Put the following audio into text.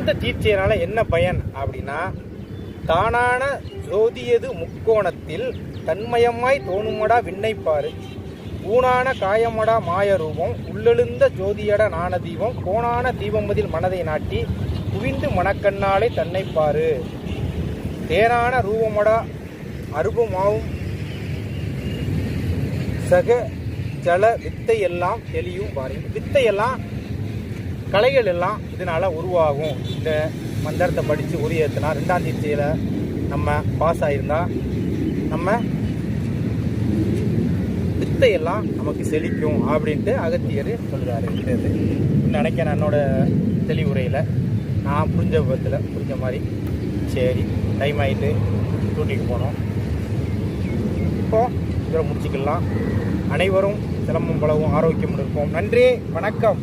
இந்த தீட்சையினால என்ன பயன் அப்படின்னா தானான ஜோதியது முக்கோணத்தில் தன்மயமாய் தோணுமடா விண்ணைப்பாரு ஊனான காயமடா மாய ரூபம் உள்ளெழுந்த ஜோதியட நாண தீபம் கோணான தீபமதில் மனதை நாட்டி குவிந்து மனக்கண்ணாலே தன்னைப்பாரு தேனான ரூபமடா அருபமாவும் சக ஜல வித்தை எல்லாம் தெளியும் பாரு வித்தை எல்லாம் கலைகள் எல்லாம் இதனால் உருவாகும். இந்த மந்திரத்தை படித்து உரியத்தினா ரெண்டாம் தேதியில் நம்ம பாஸ் ஆகியிருந்தால் நம்ம வித்தையெல்லாம் நமக்கு செழிக்கும் அப்படின்ட்டு அகத்தியர் சொல்கிறாரு இது நினைக்கிறேன் என்னோட தெளிவுரையில் நான் புரிஞ்ச விதத்தில் புரிஞ்ச மாதிரி. சரி டைம் ஆகிட்டு டூட்டிக்கு போனோம். இப்போ இதில் முடிச்சுக்கலாம். அனைவரும் சிலம்பம் பலவும் ஆரோக்கியம் இருப்போம். நன்றி வணக்கம்.